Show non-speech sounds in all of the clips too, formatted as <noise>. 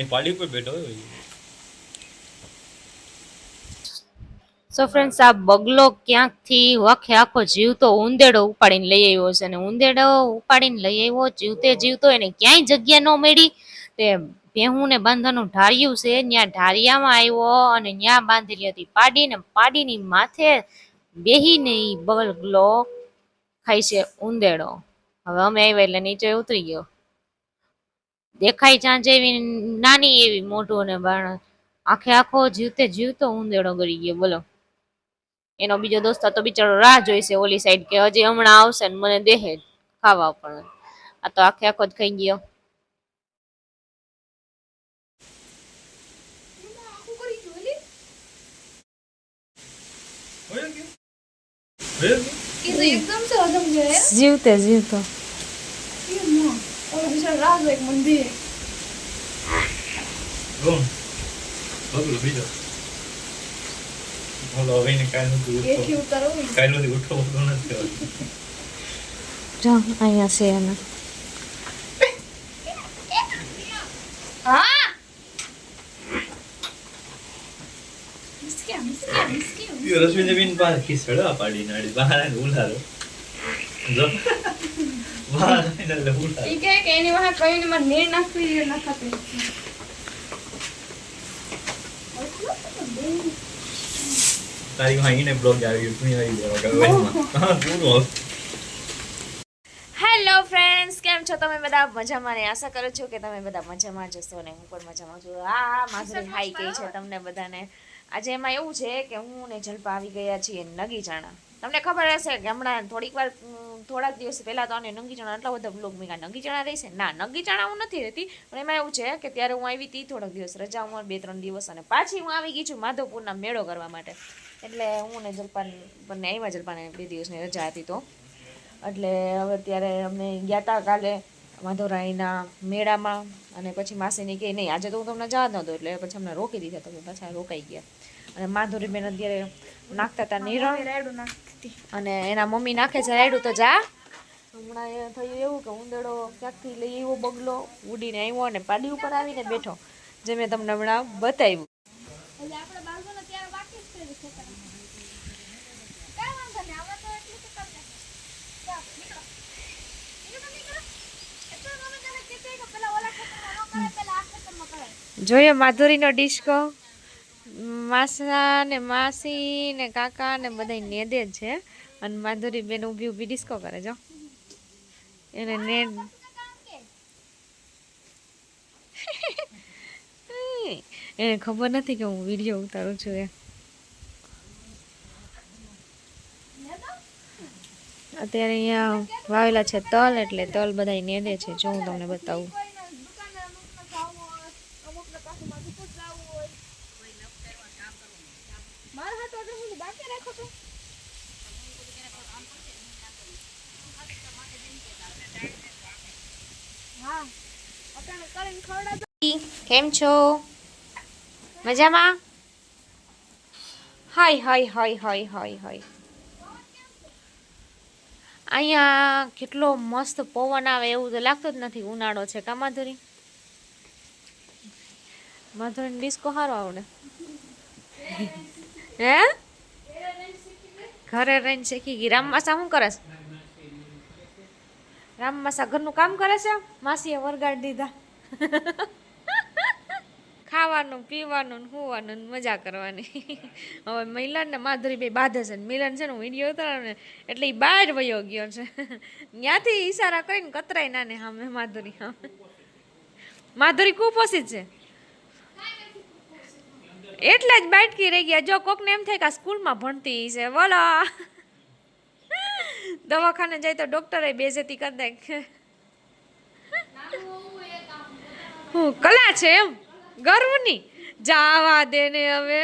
એ પાડી પર બેઠો હોય સો ફ્રેન્ડ્સ આ બગલો ક્યાંકથી વખે આખો જીવતો ઉંદેડો ઉપાડીને લઈ આવ્યો છે અને ઉંદેડો ઉપાડીને લઈ આવ્યો, જીવતે જીવતો એને ક્યાંય જગ્યા ન મળી. તે ભેહુંને બાંધવાનું ઢાળ્યું છે ત્યાં ઢાળિયામાં આવ્યો અને ત્યાં બાંધેલી હતી પાડીને પાડીની માથે બેહીને બગલો ખાય છે ઉંદેડો. હવે અમે આવ્યા એટલે નીચે ઉતરી ગયો. દેખાય ચાંજ એવી નાની એવી મોટું અને બાણ. આખે આખો જીવતે જીવતો ઉંદેડો ગળી ગયો, બોલો. એનો બીજો દોસ્ત તો બિચારો રાહ જોઈશે ઓલી સાઈડ કે હજી હમણાં આવશે ને મને દેહે ખાવા પણ. આ તો આખે આખો જ ખાઈ ગયો. જીવતે જીવતો. ઓલો બિચારો રાહ જોઈ એક મંદિર કોણ બગલો બીજો ઓલો હવે ને કાલ નથી એથી ઉઠો ઉતારો કાલ નથી ઉઠો ઉઠો નથી. જો અહીંયા છે એને હા મિસ્ક્યા મિસ્ક્યા મિસ્ક્યા ઈ રશ્મિ બેન પાસે ખીસડો આ પાડી નાડી બહાર આવીને ઉલારો જો ઈ કે એની વાહે કઈને મારે નીર નાખવી છે નાખાતી તારી વાંહી બ્લોગ આવી તું આવી ગયો ગવેનમાં પૂરો હેલો ફ્રેન્ડ્સ કેમ છો તમે બધા? મજામાં ને આશા કરું છું કે તમે બધા મજામાં જશો ને હું પણ મજામાં છું. આ માધુરી હાઈ કઈ છે તમને બધાને. આજે એમાં એવું છે કે હું ને જલપા આવી ગયા છીએ નગી ચણા તમને ખબર હશે કે હમણાં થોડીક વાર થોડાક દિવસ પહેલાં તો આને નંગી ચણા એટલા બધા બ્લોગ મેં નંગી ચણા રહેશે. ના નગી ચણા હું નથી રહેતી, પણ એમાં એવું છે કે ત્યારે હું આવી હતી, થોડાક દિવસ રજાઓમાં બે ત્રણ દિવસ અને પાછી હું આવી ગઈ છું માધવપુરના મેળો કરવા માટે. એટલે હું ને જલપાન, બંને આવ્યા જલપાને બે દિવસની રજા હતી તો. એટલે હવે ત્યારે અમને ગયા તા કાલે માધવરાયના મેળામાં અને પછી માસીની કે નહીં, આજે તો હું તમને જવા નહોતો એટલે પછી અમને રોકી દીધા તમે પાછા રોકાઈ ગયા. અને માધુરીબેન અત્યારે નાખતા હતા નિરણ. રાયડું નાખતી. અને એના મમ્મી નાખે છે રાયડું તો જા. હમણાં એ થયું એવું કે ઉંદડો ક્યાંકથી લઈ આવ્યો બગલો ઉડીને આવ્યો અને પાડી ઉપર આવીને બેઠો. જે મેં તમને હમણાં બતાવ્યું. જોઈએ માધુરીનો ડિસ્કો માસા ને માસી ને કાકા ને બધા નેદે છે. અને માધુરી બેન ઊભી ઊભી ડિસ્કો કરે જો એને ને એને ખબર નથી કે હું વીડિયો ઉતારું છું એ. અત્યારે અહીંયા વાવેલા છે તલ એટલે તલ બધા નેદે છે. જો હું તમને બતાવું કોઈને દુકાને અમુકને ખાવું હોય, અમુકને પાછું માથું કૂતરાવું હોય. હા. કેમ છો? મજામાં? હાય હાય હાય હાય હાય હાય. અહીંયા કેટલો મસ્ત પવન આવે એવું તો લાગતું જ નથી ઉનાળો છે, કા માધુરી? માધુરી ડિસ્કો સારો આવડે. હે? ઘરે રહીને શીખી ગઈ. રામમાસા શું કરે છે? રામમાસા ઘરનું કામ કરે છે? માસીએ વરગાડી દીધા. ખાવાનું, પીવાનું, હોવાનું મજા કરવાની. હવે મિલન ને માધુરી બે બાંધે છે ને મિલન છે ને વીડિયો ઉતારે ને એટલે એ બહાર વયો ગયો છે. ત્યાંથી ઈશારા કરીને કતરાય નાને સામે માધુરી સામે. માધુરી કુપોષિત છે. એટલે જ બાટકી રહી ગયા. જો કોકને એમ થાય કે આ સ્કૂલમાં ભણતી છે બોલો દવાખાને જાય તો ડોક્ટરે બેજેતી કરી દે. હું કલા છે એમ? ગર્વની. જાવા દે ને હવે.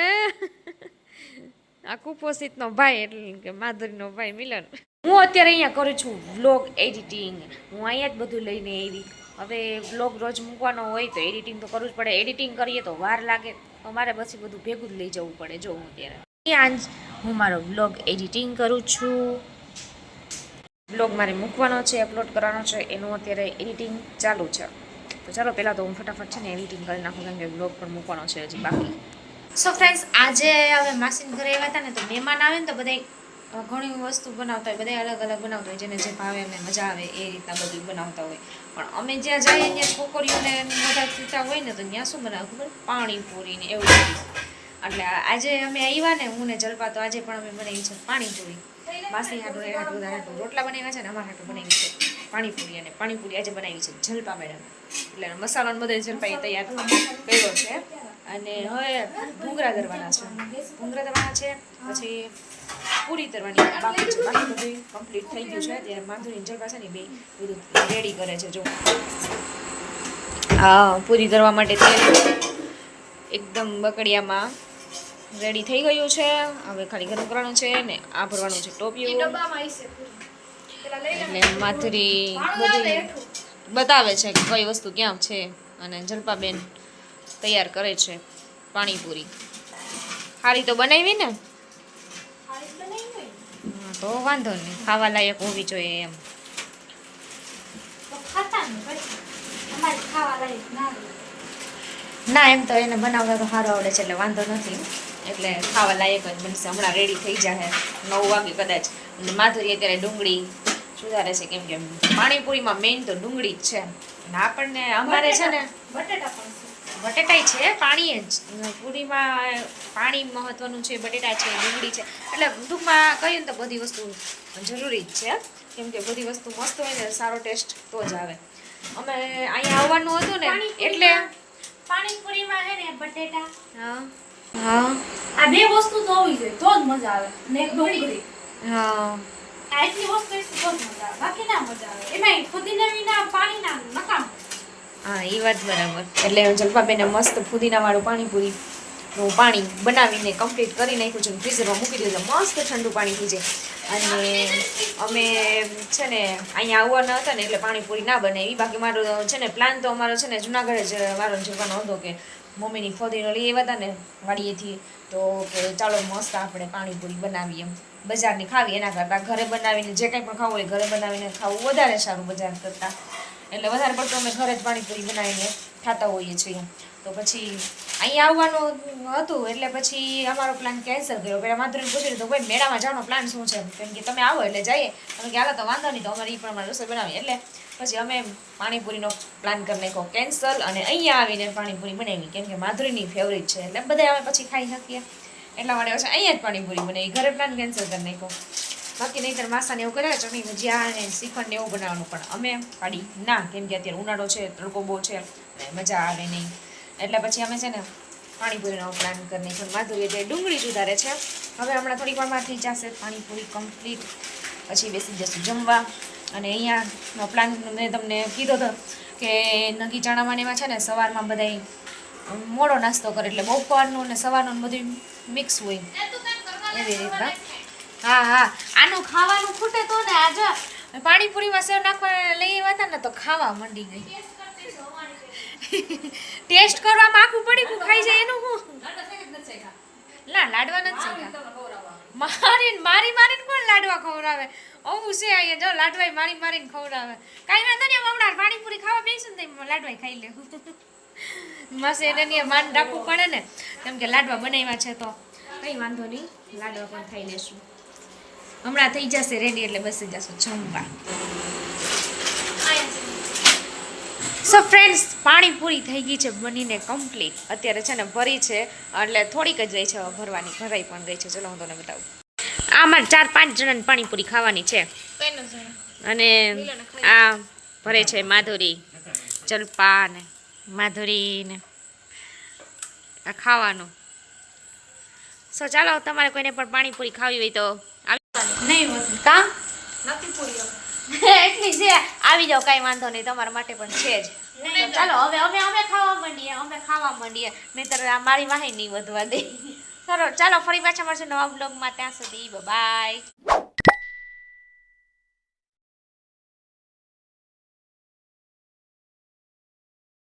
આ કુપોષિતનો ભાઈ એટલે કે માધુરીનો ભાઈ મિલન. હું અત્યારે અહીંયા કરું છું વ્લોગ એડિટિંગ. હું અહીંયા જ બધું લઈને આવી. હવે વ્લોગ રોજ મૂકવાનો હોય તો એડિટિંગ તો કરવું જ પડે. એડિટિંગ કરીએ તો વાર લાગે. તો મારે પછી બધું ભેગું જ લઈ જવું પડે જો હું અત્યારે. આજ હું મારો વ્લોગ એડિટિંગ કરું છું. બ્લોગ મારે મૂકવાનો છે અપલોડ કરવાનો છે, એનું અત્યારે એડિટિંગ ચાલુ છે. તો ચાલો પહેલાં તો હું ફટાફટ છે ને એડિટિંગ કરી નાખું કારણ કે બ્લોગ પણ મૂકવાનો છે હજી બાકી. સો ફ્રેન્ડ્સ આજે હવે માસીન ઘરે આવ્યા હતા ને, તો મહેમાન આવે ને, તો બધા ઘણી વસ્તુ બનાવતા હોય બધા અલગ અલગ બનાવતા હોય, જેને જે ભાવે એમને મજા આવે, એ રીતના બધું બનાવતા હોય. પણ અમે જ્યાં જઈએ, ત્યાં છોકરીઓને બધા થતા હોય ને, તો ત્યાં શું બનાવે ખબર? પાણીપુરી ને એવું એટલે આજે અમે આવ્યા ને, હું ને જલપા તો આજે પણ અમે બનાવી છે પાણીપુરી. માસી હાટું, એ હાટું હાટું રોટલા બનાવ્યા છે ને, અમારા હાટું બનાવી છે પાણીપુરી અને પાણીપુરી આજે બનાવી છે જલપા મેડમ. એટલે મસાલો ને બધો જલપાએ તૈયાર કર્યો છે. અને હવે ભૂંગરા કરવાના છે. ભૂંગરા કરવાના છે, પછી પૂરી કરવાની બાકી છે. બાકી બધું કમ્પ્લીટ થઈ ગયું છે. ત્યારે માધુરી જલપા છે ને બે બધું રેડી કરે છે. જો. હા પૂરી કરવા માટે તેલ એકદમ બકડિયામાં રેડી થઈ ગયું છે. હવે ખાલી ગરમ કરવાનું છે ને આ ભરવાનું છે ટોપિયું. એટલે માથરી ભાણું બધી બતાવે છે કે કઈ વસ્તુ ક્યાં છે અને જલપાબેન તૈયાર કરે છે પાણીપુરી. સારી તો બનાવી ને ખાલી જ બનાવી હોય. હા, તો વાંધો નહીં. ખાવા લાયક હોવી જોઈએ એમ. ને એમ તો એને બનાવતા તો સારું આવડે છે એટલે વાંધો નથી. એટલે ખાવા લાયક જ બનશે. હમણાં રેડી થઈ જાય નવ વાગે કદાચ. માધુરી અત્યારે ડુંગળી સુધારે છે કેમ કે પાણીપુરીમાં મેઇન તો ડુંગળી જ છે. અને આપણને અમારે છે ને બટેટા પણ છે. બટેટાય છે પાણી જ. પૂરીમાં પાણી મહત્વનું છે બટેટા છે ડુંગળી છે. એટલે ટૂંકમાં કહીએ ને તો બધી વસ્તુ જરૂરી જ છે. કેમ કે બધી વસ્તુ મસ્ત હોય ને સારો ટેસ્ટ તો જ આવે. અમે અહીંયા આવવાનું હતું ને એટલે પાણીપુરીમાં- છે ને બટેટા. હા. હા. આ બે વસ્તુ તો હોવી જોઈએ તો જ મજા આવે. ને ડુંગળી. હા. આટલી વસ્તુ તો જ મજા આવે. બાકી ના મજા આવે. એમાંય ફુદીના વિના પાણી ના નકામ. હા એ વાત બરાબર. એટલે જલપાબેને મસ્ત ફુદીનાવાળું પાણીપુરી નું પાણી બનાવીને કમ્પ્લીટ કરી નાખ્યું છે ફ્રીઝરમાં મૂકી દીધું. મસ્ત ઠંડુ પાણી થઈ જાય. અને અમે છે ને અહીંયા આવવાના હતા ને એટલે પાણીપુરી ના બનાવી. બાકી મારો છે ને પ્લાન તો અમારો છે ને જુનાગઢ જ મારો જવાનો હતો કે મમ્મીની ફોદીનો લઈ આવ્યા હતા ને વાડીએથી. તો કે ચાલો મસ્ત આપણે પાણીપુરી બનાવીએ એમ. બજારની ખાવી એના કરતાં. ઘરે બનાવીને જે કંઈ પણ ખાવું હોય ઘરે બનાવીને ખાવું વધારે સારું બજાર કરતાં. એટલે વધારે પડતું અમે ઘરે જ પાણીપુરી બનાવીને ખાતા હોઈએ છીએ. તો પછી અહીંયા આવવાનું હતું એટલે પછી અમારો પ્લાન કેન્સલ કર્યો. પહેલાં માધુરીને પૂછી લીધું ભાઈ, મેળામાં જવાનો પ્લાન શું છે? કેમ કે તમે આવો એટલે જઈએ. તમે કે, હાલો, તો વાંધો નહીં, તો અમારે એ પ્રમાણે રસોઈ બનાવીએ. એટલે પછી અમે પાણીપુરીનો પ્લાન કરી નાખ્યો. કેન્સલ અને અહીંયા આવીને પાણીપુરી બનાવી. કેમ કે માધુરીની ફેવરિટ છે. એટલે બધા અમે પછી ખાઈ શકીએ. એટલા માટે પછી અહીંયા જ પાણીપુરી બનાવી. ઘરે પ્લાન કેન્સલ કરી નાખ્યો. બાકી નહીંતર માસાને એવું કર્યા ચટણી ભજીયા અને શ્રીખંડ ને એવું બનાવવાનું. પણ અમે પાડી ના કેમ કે અત્યારે ઉનાળો છે તડકો બહુ છે મજા આવે નહીં. એટલે પછી અમે છે ને પાણીપુરીનો પ્લાન કરી નાખ્યો માધુરી જે ડુંગળી સુધારે છે. હવે હમણાં થોડીક વારમાં થઈ જશે પાણીપુરી કમ્પ્લીટ પછી બેસી જશું જમવા. અને અહીંયાનો પ્લાન મેં તમને કીધો હતો કે નગી ચણામાં એમાં છે ને સવારમાં બધાય મોડો નાસ્તો કરે. એટલે બપોરનું અને સવારનું બધું મિક્સ હોય. એવી રીતના. હા હા. આનું ખાવાનું ખૂટે તો ને આજે પાણીપુરીમાં સેવ નાખવા લઈ આવ્યા હતા ને તો ખાવા માંડી ગઈ. ટેસ્ટ કરવામાં આખું પડી હું ખાઈ જાય એનું હું? ના લાડવા નથી મારીને મારી મારી મારીને કોણ લાડવા ખવડાવે? આવું છે અહીંયા જો લાડવાય મારી મારીને ખવડાવે. કાંઈ વાંધો નહીં હમણાં પાણીપુરી ખાવા બેસું ને લાડવાય ખાઈ લેવું. માસે એને માન રાખવું પડે ને. કેમ કે લાડવા બનાવ્યા છે તો. કંઈ વાંધો નહીં લાડવા પણ ખાઈ લેશું. હમણાં થઈ જશે રેડી એટલે બેસી જશું જમવા. સો ફ્રેન્ડ્સ પાણીપુરી થઈ ગઈ છે બનીને કમ્પ્લીટ અત્યારે છે ને ભરી છે એટલે થોડીક જ રહી છે ભરવાની ભરાઈ પણ ગઈ છે. ચલો હું તમને બતાવું. આમાં ચાર પાંચ જણાને પાણીપુરી ખાવાની છે. અને આ ભરે છે માધુરી. જલપા ને માધુરી ને આ ખાવાનું. સો ચાલો તમારે કોઈને પણ પાણીપુરી ખાવી હોય તો કા? નથી પૂર્યો. એટલી છે આવી જાઓ કાંઈ વાંધો નહીં તમારા માટે પણ છે જ. ચાલો હવે અમે અમે ખાવા માંડીએ અમે ખાવા માંડીએ. નહીંતર મારી વાહી નહીં વધવા દે. <laughs> ચાલો ચાલો ફરી પાછા મળશે નવા બ્લોગમાં ત્યાં સુધી બાય